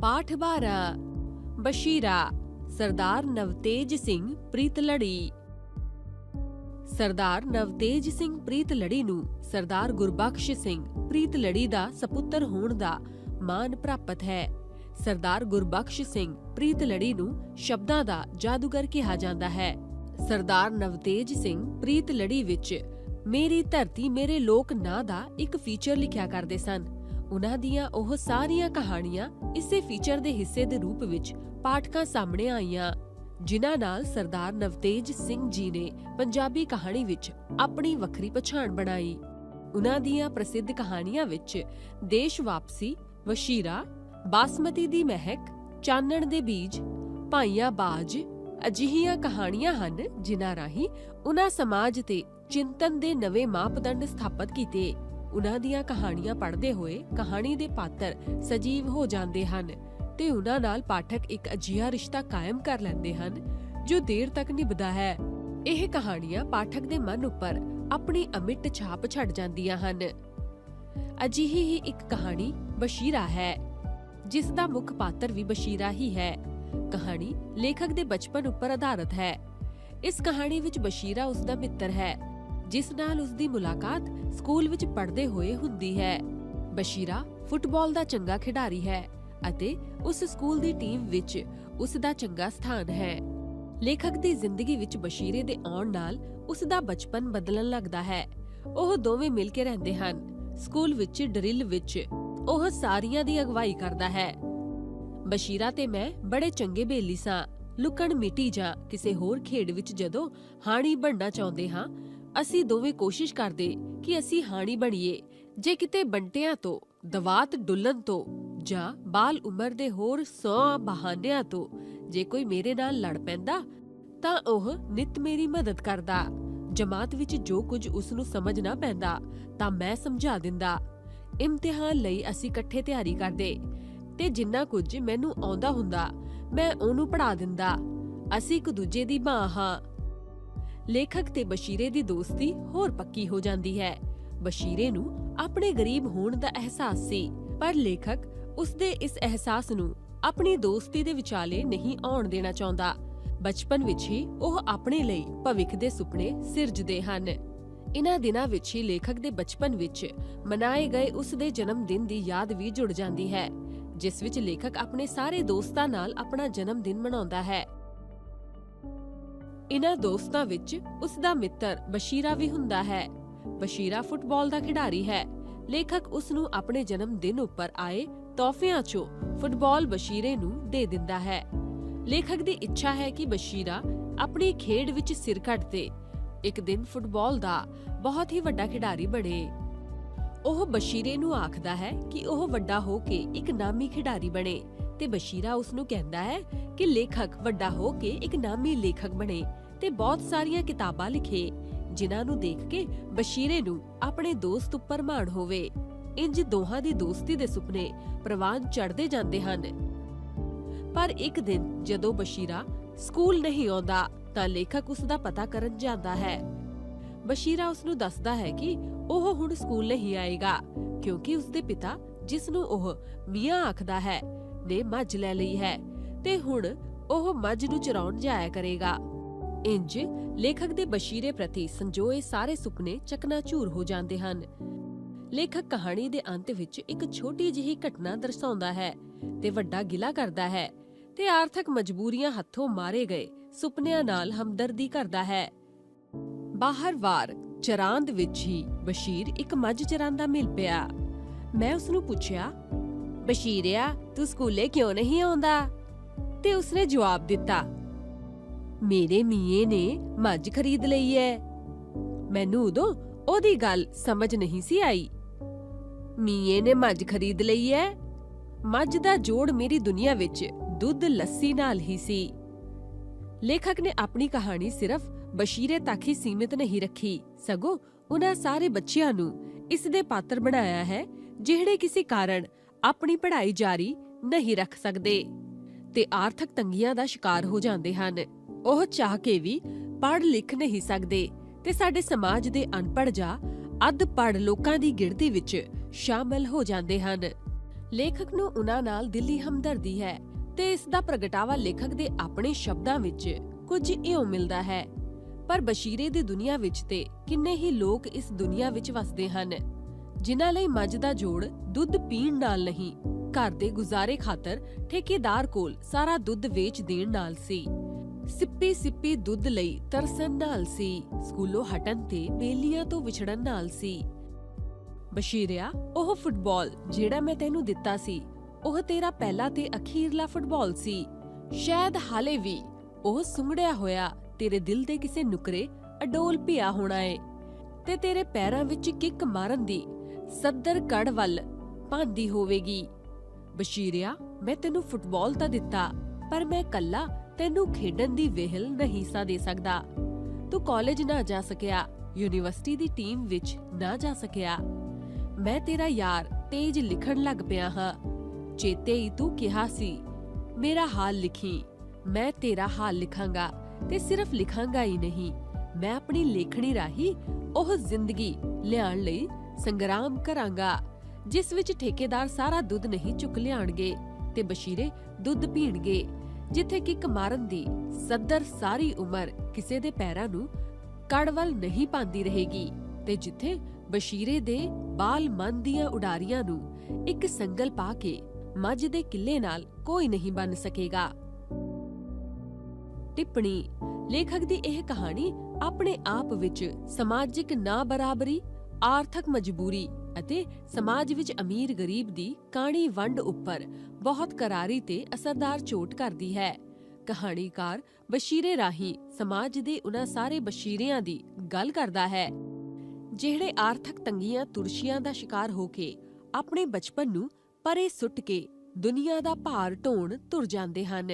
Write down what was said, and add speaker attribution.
Speaker 1: ਪਾਠ 12 ਬਸ਼ੀਰਾ, ਸਰਦਾਰ ਨਵਤੇਜ ਸਿੰਘ ਪ੍ਰੀਤਲੜੀ। ਸਰਦਾਰ ਨਵਤੇਜ ਸਿੰਘ ਪ੍ਰੀਤਲੜੀ ਨੂੰ ਸਰਦਾਰ ਗੁਰਬਖਸ਼ ਸਿੰਘ ਪ੍ਰੀਤਲੜੀ ਦਾ ਸਪੁੱਤਰ ਹੋਣ ਦਾ ਮਾਣ ਪ੍ਰਾਪਤ ਹੈ। ਸਰਦਾਰ ਗੁਰਬਖਸ਼ ਸਿੰਘ ਪ੍ਰੀਤਲੜੀ ਨੂੰ ਸ਼ਬਦਾਂ ਦਾ ਜਾਦੂਗਰ ਕਿਹਾ ਜਾਂਦਾ ਹੈ। ਸਰਦਾਰ ਨਵਤੇਜ ਸਿੰਘ ਪ੍ਰੀਤਲੜੀ ਵਿੱਚ, ਮੇਰੀ ਧਰਤੀ ਮੇਰੇ ਲੋਕ ਨਾਂ ਦਾ ਇੱਕ ਫੀਚਰ ਲਿਖਿਆ ਕਰਦੇ ਸਨ। ਉਹਨਾਂ ਦੀਆਂ ਉਹ ਸਾਰੀਆਂ ਕਹਾਣੀਆਂ ਇਸੇ ਫੀਚਰ ਦੇ ਹਿੱਸੇ ਦੇ ਰੂਪ ਵਿੱਚ ਪਾਠਕਾਂ ਸਾਹਮਣੇ ਆਈਆਂ, ਜਿਨ੍ਹਾਂ ਨਾਲ ਸਰਦਾਰ ਨਵਤੇਜ ਸਿੰਘ ਜੀ ਨੇ ਪੰਜਾਬੀ ਕਹਾਣੀ ਵਿੱਚ ਆਪਣੀ ਵੱਖਰੀ ਪਛਾਣ ਬਣਾਈ। ਉਹਨਾਂ ਦੀਆਂ ਪ੍ਰਸਿੱਧ ਕਹਾਣੀਆਂ ਵਿੱਚ ਦੇਸ਼ ਵਾਪਸੀ, ਵਸ਼ੀਰਾ, ਬਾਸਮਤੀ ਦੀ ਮਹਿਕ, ਚਾਨਣ ਦੇ ਬੀਜ, ਭਾਈਆਂ ਬਾਜ ਅਜਿਹੀਆਂ ਕਹਾਣੀਆਂ ਹਨ ਜਿਨ੍ਹਾਂ ਰਾਹੀਂ ਉਹਨਾਂ ਸਮਾਜ ਤੇ ਚਿੰਤਨ ਦੇ ਨਵੇਂ ਮਾਪਦੰਡ ਸਥਾਪਿਤ ਕੀਤੇ। ਉਹਨਾਂ ਦੀਆਂ ਕਹਾਣੀਆਂ ਪੜ੍ਹਦੇ ਹੋਏ ਕਹਾਣੀ ਦੇ ਪਾਤਰ ਸਜੀਵ ਹੋ ਜਾਂਦੇ ਹਨ ਤੇ ਉਹਨਾਂ ਨਾਲ ਪਾਠਕ ਇੱਕ ਅਜੀਹਾ ਰਿਸ਼ਤਾ ਕਾਇਮ ਕਰ ਲੈਂਦੇ ਹਨ, ਜੋ ਦੇਰ ਤੱਕ ਨਿਭਦਾ ਹੈ। ਇਹ ਕਹਾਣੀਆਂ ਪਾਠਕ ਦੇ ਮਨ ਉੱਪਰ ਆਪਣੀ ਅਮਿੱਟ ਛਾਪ ਛੱਡ ਜਾਂਦੀਆਂ ਹਨ। ਅਜਿਹੀ ਹੀ ਇੱਕ ਕਹਾਣੀ ਬਸ਼ੀਰਾ ਹੈ, ਜਿਸ ਦਾ ਮੁੱਖ ਪਾਤਰ ਵੀ ਬਸ਼ੀਰਾ ਹੀ ਹੈ। ਕਹਾਣੀ ਲੇਖਕ ਦੇ ਬਚਪਨ ਉੱਪਰ ਆਧਾਰਿਤ ਹੈ। ਇਸ ਕਹਾਣੀ ਵਿੱਚ ਬਸ਼ੀਰਾ ਉਸ ਦਾ ਮਿੱਤਰ ਹੈ। ਜਿਸ ਨਾਲ ਉਸ ਦੀ ਮੁਲਾਕਾਤ ਸਕੂਲ ਵਿੱਚ ਪੜ੍ਹਦੇ ਹੋਏ ਹੁੰਦੀ ਹੈ। ਬਸ਼ੀਰਾ ਫੁੱਟਬਾਲ ਦਾ ਚੰਗਾ ਖਿਡਾਰੀ ਹੈ ਅਤੇ ਉਸ ਸਕੂਲ ਦੀ ਟੀਮ ਵਿੱਚ ਉਸ ਦਾ ਚੰਗਾ ਸਥਾਨ ਹੈ। ਲੇਖਕ ਦੀ ਜ਼ਿੰਦਗੀ ਵਿੱਚ ਬਸ਼ੀਰੇ ਦੇ ਆਉਣ ਨਾਲ ਉਸ ਦਾ ਬਚਪਨ ਬਦਲਣ ਲੱਗਦਾ ਹੈ। ਉਹ ਦੋਵੇਂ ਮਿਲ ਕੇ ਰਹਿੰਦੇ ਹਨ। ਸਕੂਲ ਵਿੱਚ ਡਰਿਲ ਵਿੱਚ ਉਹ ਸਾਰੀਆਂ ਦੀ ਅਗਵਾਈ ਕਰਦਾ ਹੈ। ਬਸ਼ੀਰਾ ਤੇ ਮੈਂ ਬੜੇ ਚੰਗੇ ਬੇਲੀ ਸਾਂ। ਲੁਕਣ ਮਿਟੀ ਜਾਂ ਕਿਸੇ ਹੋਰ ਖੇਡ ਵਿੱਚ ਜਦੋਂ ਹਾਣੀ ਬਣਨਾ ਚਾਹੁੰਦੇ ਹਾਂ ਅਸੀਂ ਦੋਵੇਂ ਕੋਸ਼ਿਸ਼ ਕਰਦੇ ਕਿ ਅਸੀਂ ਹਾਣੀ ਬਣੀਏ। ਜੇ ਕਿਤੇ ਬੰਟਿਆਂ ਤੋਂ, ਦਵਾਤ ਡੁੱਲਣ ਤੋਂ ਜਾਂ ਬਾਲ ਉਮਰ ਦੇ ਹੋਰ ਸੌ ਬਹਾਨਿਆਂ ਤੋਂ ਜੇ ਕੋਈ ਮੇਰੇ ਨਾਲ ਲੜ ਪੈਂਦਾ, ਤਾਂ ਉਹ ਨਿਤ ਮੇਰੀ ਮਦਦ ਕਰਦਾ। ਜਮਾਤ ਵਿੱਚ ਜੋ ਕੁਝ ਉਸ ਨੂੰ ਸਮਝ ਨਾ ਪੈਂਦਾ, ਤਾਂ ਮੈਂ ਸਮਝਾ ਦਿੰਦਾ। ਇਮਤਿਹਾਨ ਲਈ ਅਸੀਂ ਇਕੱਠੇ ਤਿਆਰੀ ਕਰਦੇ ਤੇ ਜਿੰਨਾ ਕੁਝ ਮੈਨੂੰ ਆਉਂਦਾ ਹੁੰਦਾ, ਮੈਂ ਉਹਨੂੰ ਪੜਾ ਦਿੰਦਾ। ਅਸੀਂ ਇੱਕ ਦੂਜੇ ਦੀ ਬਾਂਹ ਹਾਂ। ਲੇਖਕ ਤੇ ਬਸ਼ੀਰੇ ਦੀ ਦੋਸਤੀ ਹੋਰ ਪੱਕੀ ਹੋ ਜਾਂਦੀ ਹੈ। ਬਸ਼ੀਰੇ ਨੂੰ ਆਪਣੇ ਗਰੀਬ ਹੋਣ ਦਾ ਅਹਿਸਾਸ ਸੀ, ਪਰ ਲੇਖਕ ਉਸ ਦੇ ਇਸ ਅਹਿਸਾਸ ਨੂੰ ਆਪਣੀ ਦੋਸਤੀ ਦੇ ਵਿਚਾਲੇ ਨਹੀਂ ਆਉਣ ਦੇਣਾ ਚਾਹੁੰਦਾ। ਬਚਪਨ ਵਿੱਚ ਹੀ ਉਹ ਆਪਣੇ ਲਈ ਭਵਿੱਖ ਦੇ ਸੁਪਨੇ ਸਿਰਜਦੇ ਹਨ। ਇਨ੍ਹਾਂ ਦਿਨਾਂ ਵਿੱਚ ਹੀ ਲੇਖਕ ਦੇ ਬਚਪਨ ਵਿੱਚ ਮਨਾਏ ਗਏ ਉਸ ਦੇ ਜਨਮ ਦਿਨ ਦੀ ਯਾਦ ਵੀ ਜੁੜ ਜਾਂਦੀ ਹੈ, ਜਿਸ ਵਿੱਚ ਲੇਖਕ ਆਪਣੇ ਸਾਰੇ ਦੋਸਤਾਂ ਨਾਲ ਆਪਣਾ ਜਨਮ ਦਿਨ ਮਨਾਉਂਦਾ ਹੈ। ਇਨ੍ਹਾਂ ਦੋਸਤਾਂ ਵਿੱਚ ਉਸ ਦਾ ਮਿੱਤਰ ਬਸ਼ੀਰਾ ਵੀ ਹੁੰਦਾ ਹੈ। ਬਸ਼ੀਰਾ ਫੁੱਟਬਾਲ ਦਾ ਖਿਡਾਰੀ ਹੈ। ਲੇਖਕ ਉਸ ਨੂੰ ਆਪਣੇ ਜਨਮ ਦਿਨ ਉੱਪਰ ਆਏ ਤੋਹਫਿਆਂ 'ਚੋਂ ਫੁੱਟਬਾਲ ਬਸ਼ੀਰੇ ਨੂੰ ਦੇ ਦਿੰਦਾ ਹੈ। ਲੇਖਕ ਦੀ ਇੱਛਾ ਹੈ ਕਿ ਬਸ਼ੀਰਾ ਆਪਣੀ ਖੇਡ ਵਿੱਚ ਸਿਰ ਘਟਦੇ ਇੱਕ ਦਿਨ ਫੁੱਟਬਾਲ ਦਾ ਬਹੁਤ ਹੀ ਵੱਡਾ ਖਿਡਾਰੀ ਬਣੇ। ਉਹ ਬਸ਼ੀਰੇ ਨੂੰ ਆਖਦਾ ਹੈ ਕਿ ਉਹ ਵੱਡਾ ਹੋ ਕੇ ਇੱਕ ਨਾਮੀ ਖਿਡਾਰੀ ਬਣੇ। ਤੇ ਬਸ਼ੀਰਾ ਉਸ ਨੂੰ ਕਹਿੰਦਾ ਹੈ ਕਿ ਲੇਖਕ ਵੱਡਾ ਹੋ ਕੇ ਇੱਕ ਨਾਮੀ ਲੇਖਕ ਬਣੇ ਤੇ ਬਹੁਤ ਸਾਰੀਆਂ ਕਿਤਾਬਾਂ ਲਿਖੇ, ਜਿਨ੍ਹਾਂ ਨੂੰ ਦੇਖ ਕੇ ਬਸ਼ੀਰੇ ਨੂੰ ਆਪਣੇ ਦੋਸਤ ਉੱਪਰ ਮਾਣ ਹੋਵੇ। ਇੰਜ ਦੋਹਾਂ ਦੀ ਦੋਸਤੀ ਦੇ ਸੁਪਨੇ ਪ੍ਰਵਾਨ ਚੜਦੇ ਜਾਂਦੇ ਹਨ। ਪਰ ਇੱਕ ਦਿਨ ਜਦੋਂ ਬਸ਼ੀਰਾ ਸਕੂਲ ਨਹੀਂ ਆਉਂਦਾ, ਤਾਂ ਲੇਖਕ ਉਸ ਦਾ ਪਤਾ ਕਰਨ ਜਾਂਦਾ ਹੈ। ਬਸ਼ੀਰਾ ਉਸ ਨੂੰ ਦੱਸਦਾ ਹੈ ਕਿ ਉਹ ਹੁਣ ਸਕੂਲ ਨਹੀਂ ਆਏਗਾ, ਕਿਉਂਕਿ ਉਸ ਦੇ ਪਿਤਾ, ਜਿਸ ਨੂੰ ਉਹ ਮੀਆਂ ਆਖਦਾ ਹੈ ਨੇ ਮੱਝ ਲੈ ਲਈ ਹੈ ਤੇ ਹੁਣ ਉਹ ਮੱਝ ਨੂੰ ਚਰਾਉਣ ਜਾਇਆ ਕਰੇਗਾ। ਇੰਜ ਲੇਖਕ ਦੇ ਬਸ਼ੀਰੇ ਪ੍ਰਤੀ ਸੰਜੋਏ ਸਾਰੇ ਸੁਪਨੇ ਚਕਨਾਚੂਰ ਹੋ ਜਾਂਦੇ ਹਨ। ਲੇਖਕ ਕਹਾਣੀ ਦੇ ਅੰਤ ਵਿੱਚ ਇੱਕ ਛੋਟੀ ਜਿਹੀ ਘਟਨਾ ਦਰਸਾਉਂਦਾ ਹੈ ਤੇ ਵੱਡਾ ਗਿਲਾ ਕਰਦਾ ਹੈ ਤੇ ਆਰਥਿਕ ਮਜਬੂਰੀਆਂ ਹੱਥੋਂ ਮਾਰੇ ਗਏ ਸੁਪਨਿਆਂ ਨਾਲ ਹਮਦਰਦੀ ਕਰਦਾ ਹੈ। ਬਾਹਰ ਵਾਰ ਚਰਾਂਦ ਵਿੱਚ ਹੀ ਬਸ਼ੀਰ ਇੱਕ ਮੱਝ ਚਰਾਂਦਾ ਮਿਲ ਪਿਆ। ਮੈਂ ਉਸ ਨੂੰ ਪੁੱਛਿਆ ਬਸ਼ੀਰਿਆ, ਤੂੰ ਸਕੂਲੇ ਕਿਉਂ ਨਹੀਂ ਆਉਂਦਾ? ਤੇ ਉਸਨੇ ਜਵਾਬ ਦਿੱਤਾ, ਮੇਰੇ ਮੀਏ ਨੇ ਮੱਝ ਖਰੀਦ ਲਈ ਹੈ ਮੈਨੂੰ ਉਦੋਂ ਉਹਦੀ ਗੱਲ ਸਮਝ ਨਹੀਂ ਸੀ ਆਈ। ਮੀਏ ਨੇ ਮੱਝ ਖਰੀਦ ਲਈ ਹੈ ਮੱਝ ਦਾ ਜੋੜ ਮੇਰੀ ਦੁਨੀਆ ਵਿੱਚ ਦੁੱਧ, ਲੱਸੀ ਨਾਲ ਹੀ ਸੀ। ਲੇਖਕ ਨੇ ਆਪਣੀ ਕਹਾਣੀ ਸਿਰਫ ਬਸ਼ੀਰੇ ਤੱਕ ਹੀ ਸੀਮਿਤ ਨਹੀਂ ਰੱਖੀ। ਸਗੋਂ ਉਹਨਾਂ ਸਾਰੇ ਬੱਚਿਆਂ ਨੂੰ ਇਸ ਦੇ ਪਾਤਰ ਬਣਾਇਆ ਹੈ, ਜਿਹੜੇ ਕਿਸੇ ਕਾਰਨ ਆਪਣੀ ਪੜ੍ਹਾਈ ਜਾਰੀ ਨਹੀਂ ਰੱਖ ਸਕਦੇ ਤੇ ਆਰਥਿਕ ਤੰਗੀਆਂ ਦਾ ਸ਼ਿਕਾਰ ਹੋ ਜਾਂਦੇ ਹਨ। ਉਹ ਚਾਹ ਕੇ ਵੀ ਪੜ੍ਹ ਲਿਖ ਨਹੀਂ ਸਕਦੇ ਤੇ ਸਾਡੇ ਸਮਾਜ ਦੇ ਅਨਪੜ੍ਹ ਜਾਂ ਅੱਧ ਪੜ੍ਹ ਲੋਕਾਂ ਦੀ ਗਿਣਤੀ ਵਿੱਚ ਸ਼ਾਮਲ ਹੋ ਜਾਂਦੇ ਹਨ। ਲੇਖਕ ਨੂੰ ਉਹਨਾਂ ਨਾਲ ਦਿਲੀ ਹਮਦਰਦੀ ਹੈ ਤੇ ਇਸ ਦਾ ਪ੍ਰਗਟਾਵਾ ਲੇਖਕ ਦੇ ਆਪਣੇ ਸ਼ਬਦਾਂ ਵਿੱਚ ਕੁਝ ਇਉਂ ਮਿਲਦਾ ਹੈ। ਪਰ ਬਸ਼ੀਰੇ ਦੀ ਦੁਨੀਆ ਵਿੱਚ ਤੇ ਕਿੰਨੇ ਹੀ ਲੋਕ ਇਸ ਦੁਨੀਆ ਵਿੱਚ ਵਸਦੇ ਹਨ। ਜਿਨ੍ਹਾਂ ਲਈ ਮੱਝ ਦਾ ਜੋੜ ਦੁੱਧ ਪੀਣ ਨਾਲ ਨਹੀਂ, ਘਰ ਦੇ ਗੁਜ਼ਾਰੇ ਖਾਤਰ ਠੇਕੇਦਾਰ ਕੋਲ ਸਾਰਾ ਦੁੱਧ ਵੇਚ ਦੇਣ ਨਾਲ ਸੀ। ਸਿੱਪੀ ਸਿੱਪੀ ਦੁੱਧ ਲਈ ਤਰਸਣ ਨਾਲ ਸੀ, ਸਕੂਲੋਂ ਹਟਣ ਤੇ ਬੇਲੀਆਂ ਤੋਂ ਵਿਛੜਨ ਨਾਲ ਸੀ। ਬਸ਼ੀਰਿਆ, ਉਹ ਫੁੱਟਬਾਲ, ਜਿਹੜਾ ਮੈਂ ਤੈਨੂੰ ਦਿੱਤਾ ਸੀ, ਉਹ ਤੇਰਾ ਪਹਿਲਾ ਤੇ ਅਖੀਰਲਾ ਫੁੱਟਬਾਲ ਸੀ। ਸ਼ਾਇਦ ਹਾਲੇ ਵੀ ਉਹ ਸੁੰਗੜਿਆ ਹੋਇਆ, ਤੇਰੇ ਦਿਲ ਦੇ ਕਿਸੇ ਨੁਕਰੇ ਅਡੋਲ ਪਿਆ ਹੋਣਾ ਏ ਤੇ ਤੇਰੇ ਪੈਰਾਂ ਵਿੱਚ ਕਿੱਕ ਮਾਰਨ ਦੀ ਸੱਦਰ ਵੱਲ ਪਾਂਦੀ ਹੋਵੇਗੀ। ਬਸ਼ੀਰਿਆ, ਮੈਂ ਤੈਨੂੰ ਫੁੱਟਬਾਲ ਤਾਂ ਦਿੱਤਾ, ਪਰ ਮੈਂ ਕੱਲਾ ਤੈਨੂੰ ਖੇਡਣ ਦੀ ਵਿਹਲ ਨਹੀਂ ਸਾ ਦੇ ਸਕਦਾ। ਤੂੰ ਕਾਲਜ ਨਾ ਜਾ ਸਕਿਆ, ਯੂਨੀਵਰਸਿਟੀ ਦੀ ਟੀਮ ਵਿੱਚ ਨਾ ਜਾ ਸਕਿਆ। ਮੈਂ ਤੇਰਾ ਯਾਰ ਤੇਜ ਲਿਖਣ ਲੱਗ ਪਿਆ ਹਾਂ। ਚੇਤੇ ਹੀ ਤੂੰ ਕਿਹਾ ਸੀ, ਮੇਰਾ ਹਾਲ ਲਿਖੀ, ਮੈਂ ਤੇਰਾ ਹਾਲ ਲਿਖਾਂਗਾ ਤੇ ਸਿਰਫ ਲਿਖਾਂਗਾ ਹੀ ਨਹੀਂ, ਮੈਂ ਆਪਣੀ ਲੇਖਣੀ ਰਾਹੀਂ ਉਹ ਜ਼ਿੰਦਗੀ ਲਿਆਉਣ ਲਈ ਸੰਗਰਾਮ ਕਰਾਂਗਾ, ਜਿਸ ਵਿੱਚ ਠੇਕੇਦਾਰ ਸਾਰਾ ਦੁੱਧ ਨਹੀਂ ਚੁੱਕ ਲਿਆਣਗੇ ਤੇ ਬਸ਼ੀਰੇ ਦੁੱਧ ਪੀਣਗੇ, ਜਿੱਥੇ ਕਿੱਕ ਮਾਰਨ ਦੀ ਸੱਦਰ ਸਾਰੀ ਉਮਰ ਕਿਸੇ ਦੇ ਪੈਰਾਂ ਨੂੰ ਕੜਵਲ ਨਹੀਂ ਪਾਉਂਦੀ ਰਹੇਗੀ ਤੇ ਜਿੱਥੇ ਬਸ਼ੀਰੇ ਦੇ ਬਾਲ ਮਨ ਦੀਆਂ ਉਡਾਰੀਆਂ ਨੂੰ ਇੱਕ ਸੰਗਲ ਪਾ ਕੇ ਮੱਝ ਦੇ ਕਿੱਲੇ ਨਾਲ ਕੋਈ ਨਹੀਂ ਬਣ ਸਕੇਗਾ। ਟਿੱਪਣੀ, ਲੇਖਕ ਦੀ ਇਹ ਕਹਾਣੀ ਆਪਣੇ ਆਪ ਵਿੱਚ ਸਮਾਜਿਕ ਨਾ ਬਰਾਬਰੀ ਆਰਥਿਕ ਮਜਬੂਰੀ ਅਤੇ ਸਮਾਜ ਵਿੱਚ ਅਮੀਰ ਗਰੀਬ ਦੀ ਕਾਣੀ ਵੰਡ ਉੱਪਰ ਬਹੁਤ ਕਰਾਰੀ ਤੇ ਅਸਰਦਾਰ ਚੋਟ ਕਰਦੀ ਹੈ। ਕਹਾਣੀਕਾਰ ਬਸ਼ੀਰੇ ਰਾਹੀਂ ਸਮਾਜ ਦੇ ਉਹਨਾਂ ਸਾਰੇ ਬਸ਼ੀਰਿਆਂ ਦੀ ਗੱਲ ਕਰਦਾ ਹੈ, ਜਿਹੜੇ ਆਰਥਿਕ ਤੰਗੀਆਂ ਤੁਰਸ਼ੀਆਂ ਦਾ ਸ਼ਿਕਾਰ ਹੋ ਕੇ ਆਪਣੇ ਬਚਪਨ ਨੂੰ ਪਰੇ ਸੁੱਟ ਕੇ ਦੁਨੀਆ ਦਾ ਭਾਰ ਢੋਣ ਤੁਰ ਜਾਂਦੇ ਹਨ।